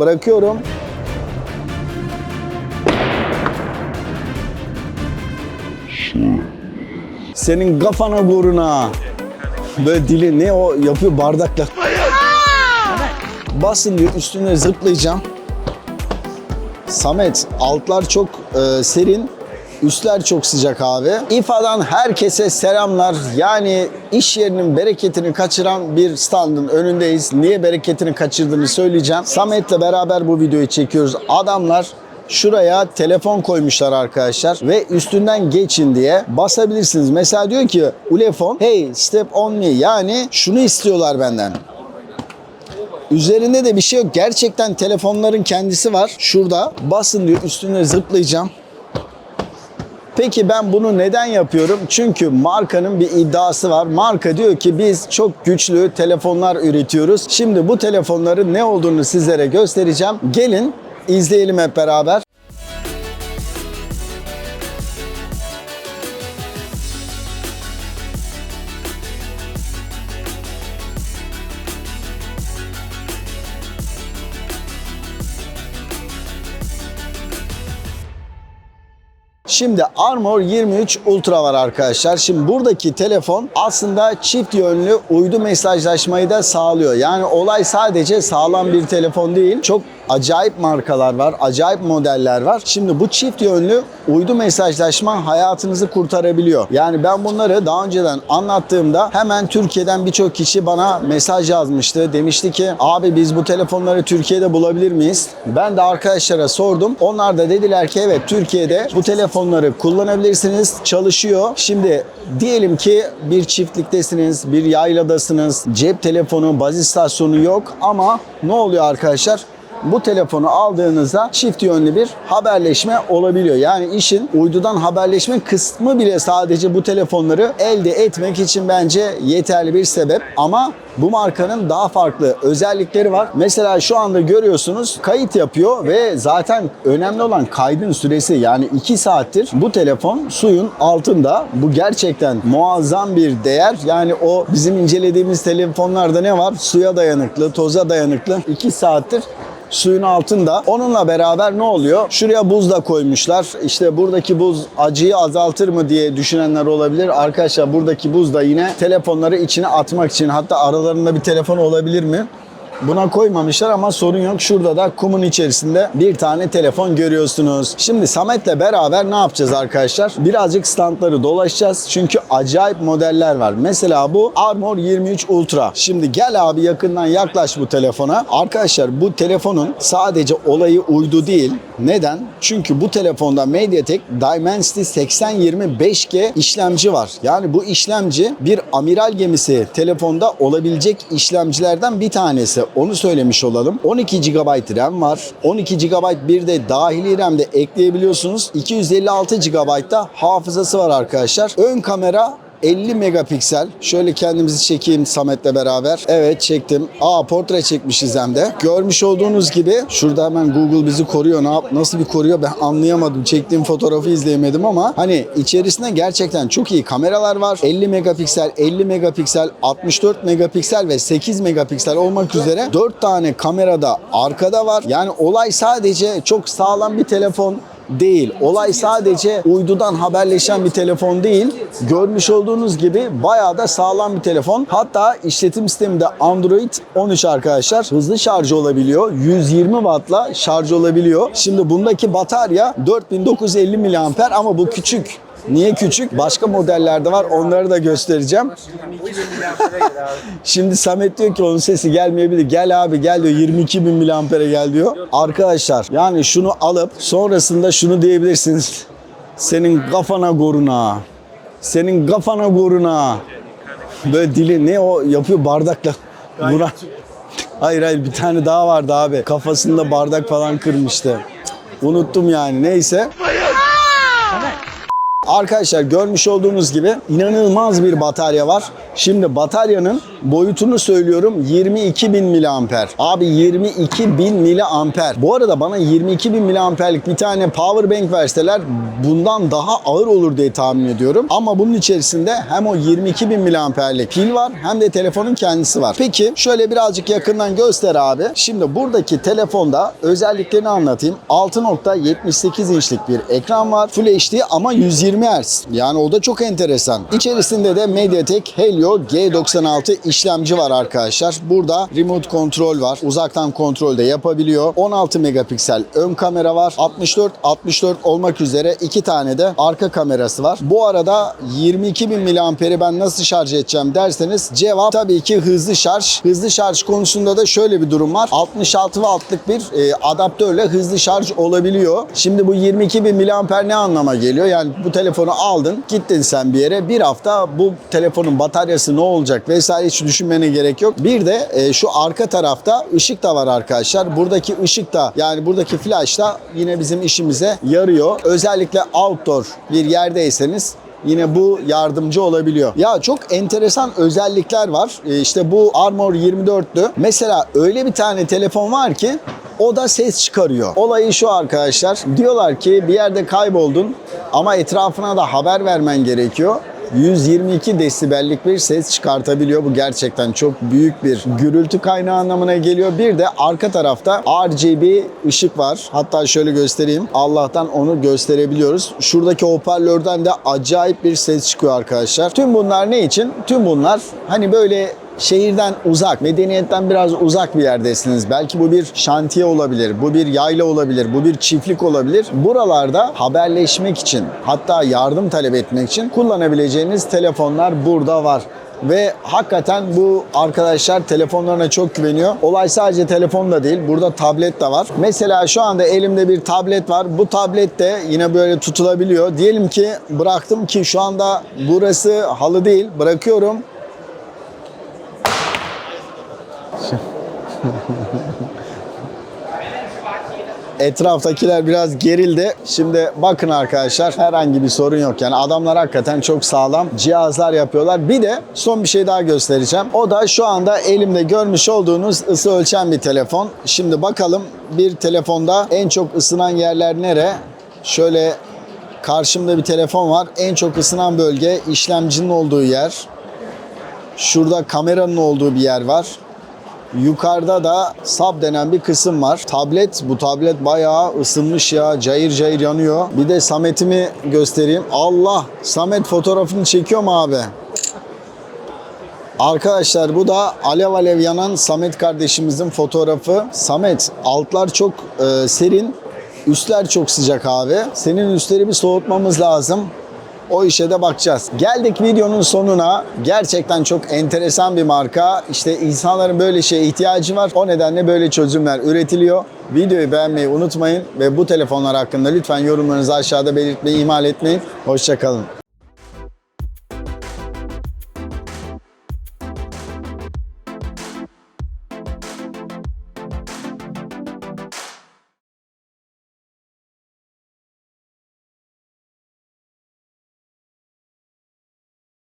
Bırakıyorum. Senin kafana guruna. Böyle dili ne o yapıyor bardakla. Basın diyor üstüne zıplayacağım. Samet altlar çok e, serin. Üstler çok sıcak abi. İFA'dan herkese selamlar. Yani iş yerinin bereketini kaçıran bir standın önündeyiz. Niye bereketini kaçırdığını söyleyeceğim. Samet'le beraber bu videoyu çekiyoruz. Adamlar Şuraya telefon koymuşlar arkadaşlar ve üstünden geçin diye basabilirsiniz. Mesela diyor ki Ulefon hey step on me yani şunu istiyorlar benden. Üzerinde de bir şey yok. Gerçekten telefonların kendisi var. Şurada basın diyor üstüne zıplayacağım. Peki ben bunu neden yapıyorum? Çünkü markanın bir iddiası var. Marka diyor ki biz çok güçlü telefonlar üretiyoruz. Şimdi bu telefonların ne olduğunu sizlere göstereceğim. Gelin izleyelim hep beraber. Şimdi Armor 23 Ultra var arkadaşlar. Şimdi buradaki telefon aslında çift yönlü uydu mesajlaşmayı da sağlıyor. Yani olay sadece sağlam bir telefon değil. Çok acayip markalar var, acayip modeller var. Şimdi bu çift yönlü uydu mesajlaşma hayatınızı kurtarabiliyor. Yani ben bunları daha önceden anlattığımda hemen Türkiye'den birçok kişi bana mesaj yazmıştı. Demişti ki abi biz bu telefonları Türkiye'de bulabilir miyiz? Ben de arkadaşlara sordum. Onlar da dediler ki evet Türkiye'de bu telefonları kullanabilirsiniz. Çalışıyor. Şimdi diyelim ki bir çiftliktesiniz, bir yayladasınız. Cep telefonu, baz istasyonu yok ama ne oluyor arkadaşlar? Bu telefonu aldığınızda çift yönlü bir haberleşme olabiliyor. Yani işin uydudan haberleşme kısmı bile sadece bu telefonları elde etmek için bence yeterli bir sebep. Ama bu markanın daha farklı özellikleri var. Mesela şu anda görüyorsunuz kayıt yapıyor ve zaten önemli olan kaydın süresi yani 2 saattir bu telefon suyun altında. Bu gerçekten muazzam bir değer. Yani o bizim incelediğimiz telefonlarda ne var? Suya dayanıklı, toza dayanıklı. 2 saattir suyun altında. Onunla beraber ne oluyor? Şuraya buz da koymuşlar. İşte buradaki buz acıyı azaltır mı diye düşünenler olabilir. Arkadaşlar buradaki buz da yine telefonları içine atmak için. Hatta aralarında bir telefon olabilir mi? Buna koymamışlar ama sorun yok. Şurada da kumun içerisinde bir tane telefon görüyorsunuz. Şimdi Samet'le beraber ne yapacağız arkadaşlar? Birazcık standları dolaşacağız. Çünkü acayip modeller var. Mesela bu Armor 23 Ultra. Şimdi gel abi yakından yaklaş bu telefona. Arkadaşlar bu telefonun sadece olayı uydu değil. Neden? Çünkü bu telefonda MediaTek Dimensity 8020 5G işlemci var. Yani bu işlemci bir amiral gemisi telefonda olabilecek işlemcilerden bir tanesi. Onu söylemiş olalım. 12 GB RAM var. 12 GB bir de dahili RAM de ekleyebiliyorsunuz. 256 GB da hafızası var arkadaşlar. Ön kamera 50 megapiksel. Şöyle kendimizi çekeyim Samet'le beraber. Evet çektim. Aa portre çekmişiz hem de. Görmüş olduğunuz gibi şurada hemen Google bizi koruyor. Ne yap nasıl bir koruyor ben anlayamadım. Çektiğim fotoğrafı izleyemedim ama hani içerisinde gerçekten çok iyi kameralar var. 50 megapiksel, 50 megapiksel, 64 megapiksel ve 8 megapiksel olmak üzere 4 tane kamerada arkada var. Yani olay sadece çok sağlam bir telefon değil. Olay sadece uydudan haberleşen bir telefon değil. Görmüş olduğunuz gibi bayağı da sağlam bir telefon. Hatta işletim sistemi de Android 13 arkadaşlar. Hızlı şarj olabiliyor. 120 wattla şarj olabiliyor. Şimdi bundaki batarya 4950 mAh ama bu küçük. Niye küçük? Başka modellerde var. Onları da göstereceğim. 22 bin miliampere göre abi. Şimdi Samet diyor ki onun sesi gelmeyebilir. Gel abi gel diyor 22 bin miliampere gel diyor. Arkadaşlar yani şunu alıp sonrasında şunu diyebilirsiniz. Senin kafana goruna. Senin kafana goruna. Böyle dili ne o yapıyor bardakla. Vuran. Hayır hayır bir tane daha vardı abi. Kafasında bardak falan kırmıştı. Unuttum yani neyse. Arkadaşlar görmüş olduğunuz gibi inanılmaz bir batarya var. Şimdi bataryanın boyutunu söylüyorum 22.000 miliamper. Abi 22.000 miliamper. Bu arada bana 22.000 miliamperlik bir tane power bank verseler bundan daha ağır olur diye tahmin ediyorum. Ama bunun içerisinde hem o 22.000 miliamperlik pil var hem de telefonun kendisi var. Peki şöyle birazcık yakından göster abi. Şimdi buradaki telefonda özelliklerini anlatayım. 6.78 inçlik bir ekran var. Full HD ama 120 Hz. Yani o da çok enteresan. İçerisinde de MediaTek Helio G96 işlemci var arkadaşlar. Burada remote kontrol var. Uzaktan kontrol de yapabiliyor. 16 megapiksel ön kamera var. 64 64 olmak üzere iki tane de arka kamerası var. Bu arada 22.000 miliamperi ben nasıl şarj edeceğim derseniz cevap tabii ki hızlı şarj. Hızlı şarj konusunda da şöyle bir durum var. 66 wattlık bir e, adaptörle hızlı şarj olabiliyor. Şimdi bu 22.000 miliamper ne anlama geliyor? Yani bu telefonu aldın, gittin sen bir yere. Bir hafta bu telefonun bataryası ne olacak vesaire hiç düşünmene gerek yok. Bir de e, şu arka tarafta ışık da var arkadaşlar. Buradaki ışık da yani buradaki flash da yine bizim işimize yarıyor. Özellikle outdoor bir yerdeyseniz Yine bu yardımcı olabiliyor. Ya çok enteresan özellikler var. Ee, İşte bu Armor 24'lü. Mesela öyle bir tane telefon var ki o da ses çıkarıyor. Olayı şu arkadaşlar. Diyorlar ki bir yerde kayboldun ama etrafına da haber vermen gerekiyor. 122 desibellik bir ses çıkartabiliyor. Bu gerçekten çok büyük bir gürültü kaynağı anlamına geliyor. Bir de arka tarafta RGB ışık var. Hatta şöyle göstereyim. Allah'tan onu gösterebiliyoruz. Şuradaki hoparlörden de acayip bir ses çıkıyor arkadaşlar. Tüm bunlar ne için? Tüm bunlar hani böyle şehirden uzak, medeniyetten biraz uzak bir yerdesiniz. Belki bu bir şantiye olabilir, bu bir yayla olabilir, bu bir çiftlik olabilir. Buralarda haberleşmek için, hatta yardım talep etmek için kullanabileceğiniz telefonlar burada var. Ve hakikaten bu arkadaşlar telefonlarına çok güveniyor. Olay sadece telefonda değil, burada tablet de var. Mesela şu anda elimde bir tablet var. Bu tablet de yine böyle tutulabiliyor. Diyelim ki bıraktım ki şu anda burası halı değil. Bırakıyorum. Etraftakiler biraz gerildi. Şimdi bakın arkadaşlar herhangi bir sorun yok. Yani adamlar hakikaten çok sağlam cihazlar yapıyorlar. Bir de son bir şey daha göstereceğim. O da şu anda elimde görmüş olduğunuz ısı ölçen bir telefon. Şimdi bakalım bir telefonda en çok ısınan yerler nere? Şöyle karşımda bir telefon var. En çok ısınan bölge işlemcinin olduğu yer. Şurada kameranın olduğu bir yer var. Yukarıda da sub denen bir kısım var. Tablet, bu tablet bayağı ısınmış ya. Cayır cayır yanıyor. Bir de Samet'imi göstereyim. Allah! Samet fotoğrafını çekiyor mu abi? Arkadaşlar bu da alev alev yanan Samet kardeşimizin fotoğrafı. Samet altlar çok e, serin, üstler çok sıcak abi. Senin üstleri soğutmamız lazım. O işe de bakacağız. Geldik videonun sonuna. Gerçekten çok enteresan bir marka. İşte insanların böyle şeye ihtiyacı var. O nedenle böyle çözümler üretiliyor. Videoyu beğenmeyi unutmayın ve bu telefonlar hakkında lütfen yorumlarınızı aşağıda belirtmeyi ihmal etmeyin. Hoşçakalın.